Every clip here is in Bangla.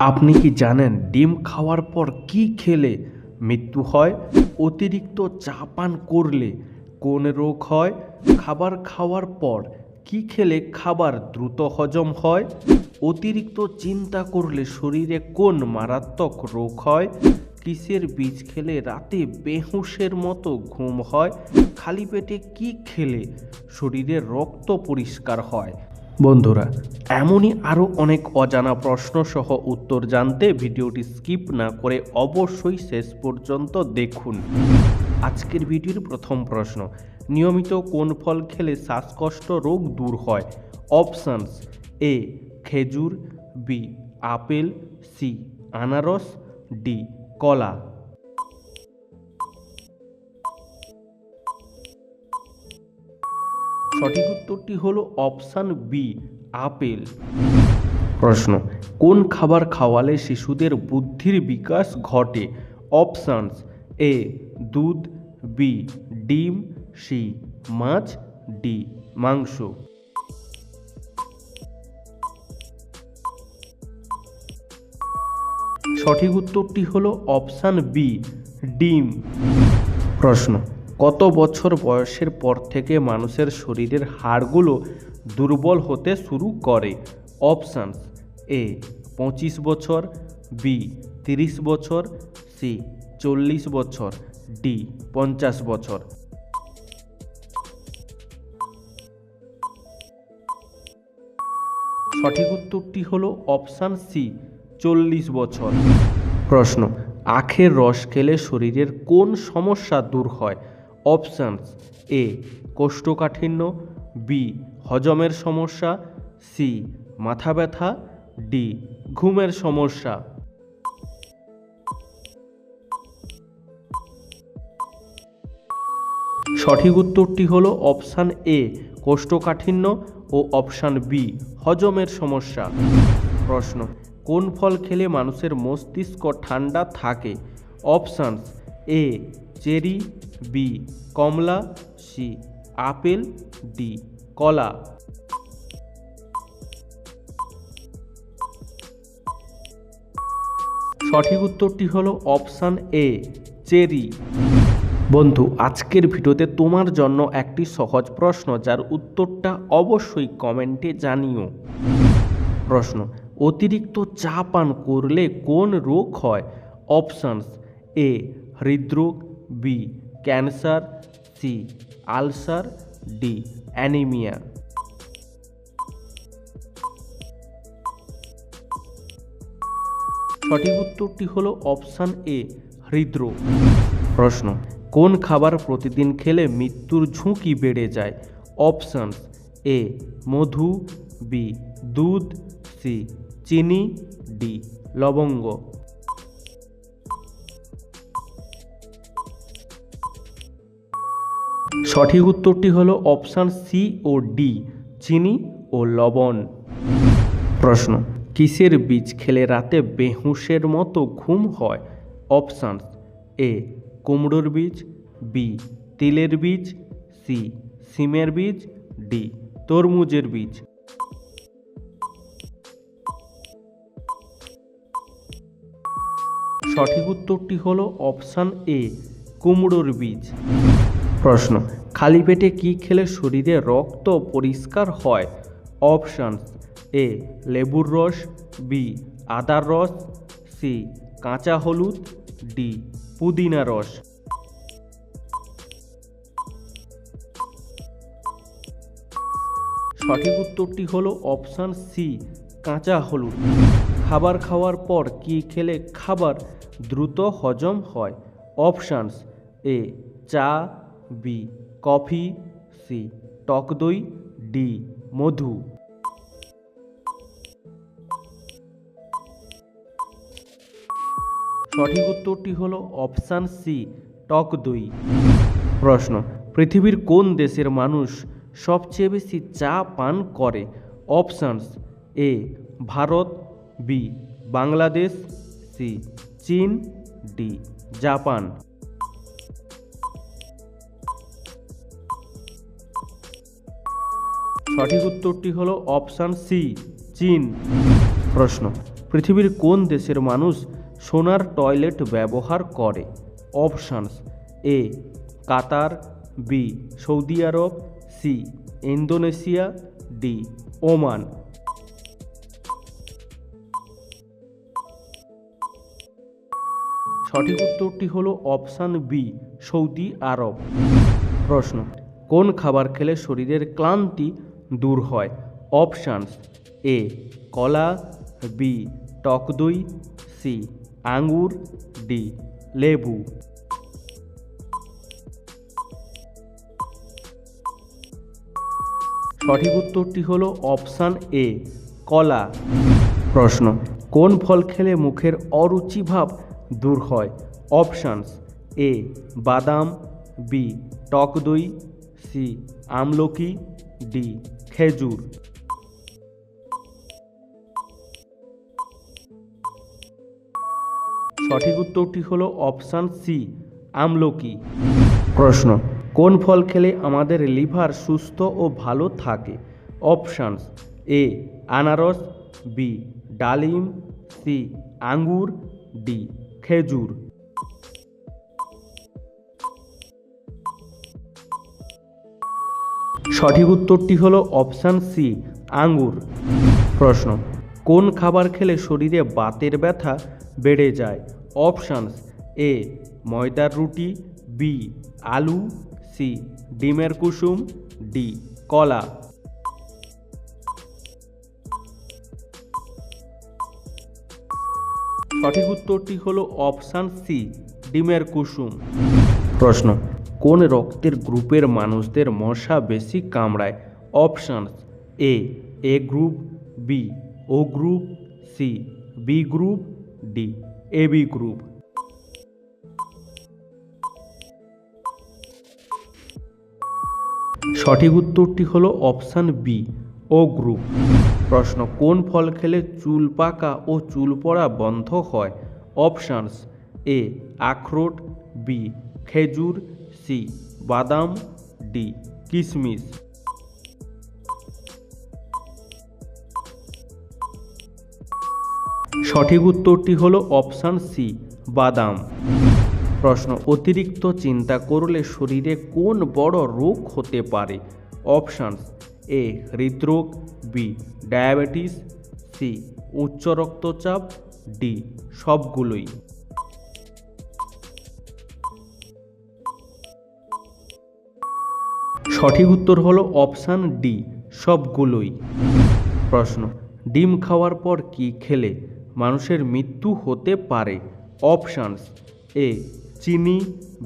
আপনি কি জানেন ডিম খাওয়ার পর কি খেলে মৃত্যু হয়? অতিরিক্ত চা পান করলে কোন রোগ হয়? খাবার খাওয়ার পর কি খেলে খাবার দ্রুত হজম হয়? অতিরিক্ত চিন্তা করলে শরীরে কোন মারাত্মক রোগ হয়? কিসের বীজ খেলে রাতে বেহুশের মতো ঘুম হয়? খালি পেটে কি খেলে শরীরে রক্ত পরিষ্কার হয়? বন্ধুরা। এমনই আরও অনেক অজানা প্রশ্ন সহ উত্তর জানতে ভিডিওটি স্কিপ না করে অবশ্যই শেষ পর্যন্ত দেখুন। আজকের ভিডিওর প্রথম প্রশ্ন, নিয়মিত কোন ফল খেলে শ্বাসকষ্ট রোগ দূর হয়? অপশানস, এ, খেজুর, বি, আপেল, সি, আনারস, ডি, কলা। সঠিক উত্তরটি হলো অপশান বি, আপেল। প্রশ্ন, কোন খাবার খাওয়ালে শিশুদের বুদ্ধির বিকাশ ঘটে? অপশানস, এ, দুধ, বি, ডিম, সি, মাছ, ডি, মাংস। সঠিক উত্তরটি হলো অপশান বি, ডিম। প্রশ্ন কত বছর বয়সের পর থেকে মানুষের শরীরের হাড়গুলো দুর্বল হতে শুরু করে? অপশানস এ, পঁচিশ বছর, বি, তিরিশ বছর, সি, চল্লিশ বছর, ডি, পঞ্চাশ বছর। সঠিক উত্তরটি হলো অপশান সি, চল্লিশ বছর। প্রশ্ন, আখের রস খেলে শরীরের কোন সমস্যা দূর হয়? অপশানস এ কোষ্ঠকাঠিন্য, বি হজমের সমস্যা, সি মাথা ব্যথা, ডি ঘুমের সমস্যা। সঠিক উত্তরটি হল অপশান এ কোষ্ঠকাঠিন্য ও অপশান বি হজমের সমস্যা। প্রশ্ন, কোন ফল খেলে মানুষের মস্তিষ্ক ঠান্ডা থাকে? অপশানস এ চেরি, বি, কমলা, সি, আপেল, ডি, কলা। সঠিক উত্তরটি হলো অপশান এ, চেরি। বন্ধু, আজকের ভিডিওতে তোমার জন্য একটি সহজ প্রশ্ন, যার উত্তরটা অবশ্যই কমেন্টে জানিও। প্রশ্ন, অতিরিক্ত চা পান করলে কোন রোগ হয়? অপশানস এ, হৃদরোগ B cancer C ulcer D anaemia সঠিক উত্তরটি হলো অপশান এ হৃদরোগ। প্রশ্ন, কোন খাবার প্রতিদিন খেলে মৃত্যুর ঝুঁকি বেড়ে যায়? অপশানস এ মধু বি দুধ সি চিনি ডি লবঙ্গ। সঠিক উত্তরটি হলো অপশান সি ও ডি, চিনি ও লবণ। প্রশ্ন, কিসের বীজ খেলে রাতে বেহুশের মতো ঘুম হয়? অপশানস এ, কুমড়োর বীজ, বি, তিলের বীজ, সি, সিমের বীজ, ডি, তরমুজের বীজ। সঠিক উত্তরটি হলো অপশান এ, কুমড়োর বীজ। প্রশ্ন, খালি পেটে কি খেলে শরীরে রক্ত পরিষ্কার হয়? অপশানস এ, লেবুর রস, বি, আদার রস, সি, কাঁচা হলুদ, ডি, পুদিনা রস। সঠিক উত্তরটি হলো অপশান সি, কাঁচা হলুদ। খাবার খাওয়ার পর কি খেলে খাবার দ্রুত হজম হয়? অপশানস এ, চা বি কফি সি টক দই ডি মধু সঠিক উত্তরটি হল অপশান সি টক দই প্রশ্ন, পৃথিবীর কোন দেশের মানুষ সবচেয়ে বেশি চা পান করে? Options A Bharat B Bangladesh C চীন ডি জাপান। সঠিক উত্তরটি হলো অপশান সি, চীন। প্রশ্ন, পৃথিবীর কোন দেশের মানুষ সোনার টয়লেট ব্যবহার করে? Options A, Qatar, B, Saudi Arab, C, Indonesia, D, Oman. সঠিক উত্তরটি হলো অপশান বি, সৌদি আরব। প্রশ্ন, কোন খাবার খেলে শরীরের ক্লান্তি দূর হয়। অপশানস এ কলা বি টক দই সি আঙ্গুর ডি লেবু। সঠিক উত্তরটি হল অপশান এ কলা। প্রশ্ন, কোন ফল খেলে মুখের অরুচি ভাব দূর হয়? অপশানস এ বাদাম বি টক দই সি আমলকি ডি খেজুর। সঠিক উত্তরটি হলো অপশান সি আমলকি। প্রশ্ন। কোন ফল খেলে আমাদের লিভার সুস্থ ও ভালো থাকে? অপশানস এ আনারস বি ডালিম সি আঙ্গুর ডি খেজুর। সঠিক উত্তরটি হলো অপশান সি, আঙ্গুর। প্রশ্ন, কোন খাবার খেলে শরীরে বাতের ব্যথা বেড়ে যায়? অপশানস এ, ময়দার রুটি, বি, আলু, সি, ডিমের কুসুম, ডি, কলা। সঠিক উত্তরটি হলো অপশান সি, ডিমের কুসুম। প্রশ্ন কোন রক্তের গ্রুপের মানুষদের মশা বেশি কামড়ায়? Options A A group, B, O group, C, B group, D, A, B group. সঠিক উত্তরটি হলো অপশান বি, ও গ্রুপ। প্রশ্ন, কোন ফল খেলে চুল পাকা ও চুল পড়া বন্ধ হয়? অপশানস এ, আখরোট, বি, খেজুর সি, বাদাম, ডি কিশমিশ সঠিক উত্তরটি হলো অপশান সি, বাদাম। প্রশ্ন, অতিরিক্ত চিন্তা করলে শরীরে কোন বড় রোগ হতে পারে? অপশানস এ, হৃদরোগ, বি, ডায়াবেটিস, সি, উচ্চ রক্তচাপ, ডি, সবগুলোই। সঠিক উত্তর হলো অপশান ডি, সবগুলোই। প্রশ্ন, ডিম খাওয়ার পর কি খেলে? মানুষের মৃত্যু হতে পারে। অপশানস, এ, চিনি,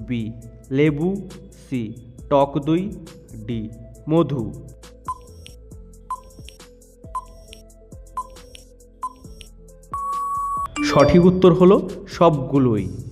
বি, লেবু, সি, টক দই, ডি, মধু। সঠিক উত্তর হলো সবগুলোই।